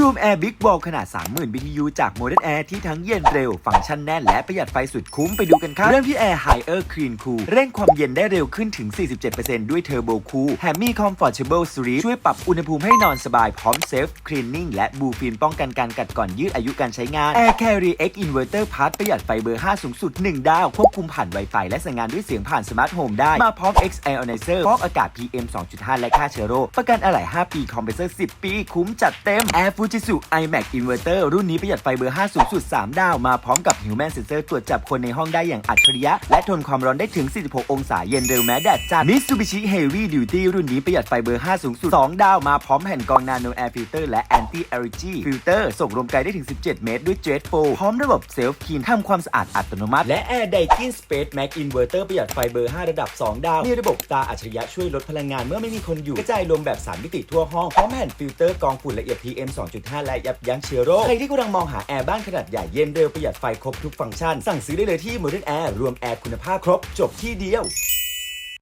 Room Air Big Wall ขนาด 30,000 BTU จาก Modern Air ที่ทั้งเย็นเร็ว ฟังก์ชันแน่นและประหยัดไฟสุดคุ้มไปดูกันครับ เริ่มที่ Air Higher Clean Cool เร่งความเย็นได้เร็วขึ้นถึง 47%ด้วย Turbo Cool แถมมี Comfortable Sleep ช่วยปรับอุณหภูมิให้นอนสบายพร้อม Safe Cleaning และบูฟินป้องกันการกัดก่อนยืดอายุการใช้งาน Air Carry X Inverter Plus ประหยัดไฟเบอร์ 5 สูงสุด 1 ดาว ควบคุมผ่าน Wi-Fi และสั่งงานด้วยเสียงผ่านสมาร์ทโฮมได้มาพร้อม X Ionizer ฟอกอากาศ PM 2.5 และฆ่าเชื้อโรคประกันอะไหล่5ปีคอมเพรสเซอร์ 10 ปี คุ้มจัดเต็ม Air Fujitsu iMac Inverter รุ่นนี้ประหยัดไฟเบอร์ 5 สูงสุด 3 ดาว มาพร้อมกับ Human Sensor ตรวจจับคนในห้องได้อย่างอัจฉริยะ และทนความร้อนได้ถึง 46 องศาเย็นเร็วแม้แดดจัด Mitsubishi Heavy Duty รุ่นนี้ประหยัดไฟเบอร์ 5 สูงสุด 2 ดาว มาพร้อมแผ่นกรอง Nano Air Filter และ Anti Allergy Filter ส่งลมไกลได้ถึง 17 เมตร ด้วย Jet f o พร้อมระบบ Self Clean ทำความสะอาดอัตโนมัติ และ Air Daikin Space Max Inverter ประหยัดไฟเบอร์ 5 ระดับ 2 ดาวมีระบบตาอัจฉริยะช่วยลดพลังงานเมื่อไม่มีคนอยู่กระจายลมแบบ3มิติทั่วห้องพร้อมแผ่นฟิลเตอร์กรองฝุ่นละเอียด PM 2 1.5 และยับยั้งเชื้อโรค ใครที่กำลังมองหาแอร์บ้านขนาดใหญ่เย็นเร็วประหยัดไฟครบทุกฟังก์ชัน สั่งซื้อได้เลยที่ Modern Air รวมแอร์คุณภาพครบ จบที่เดียว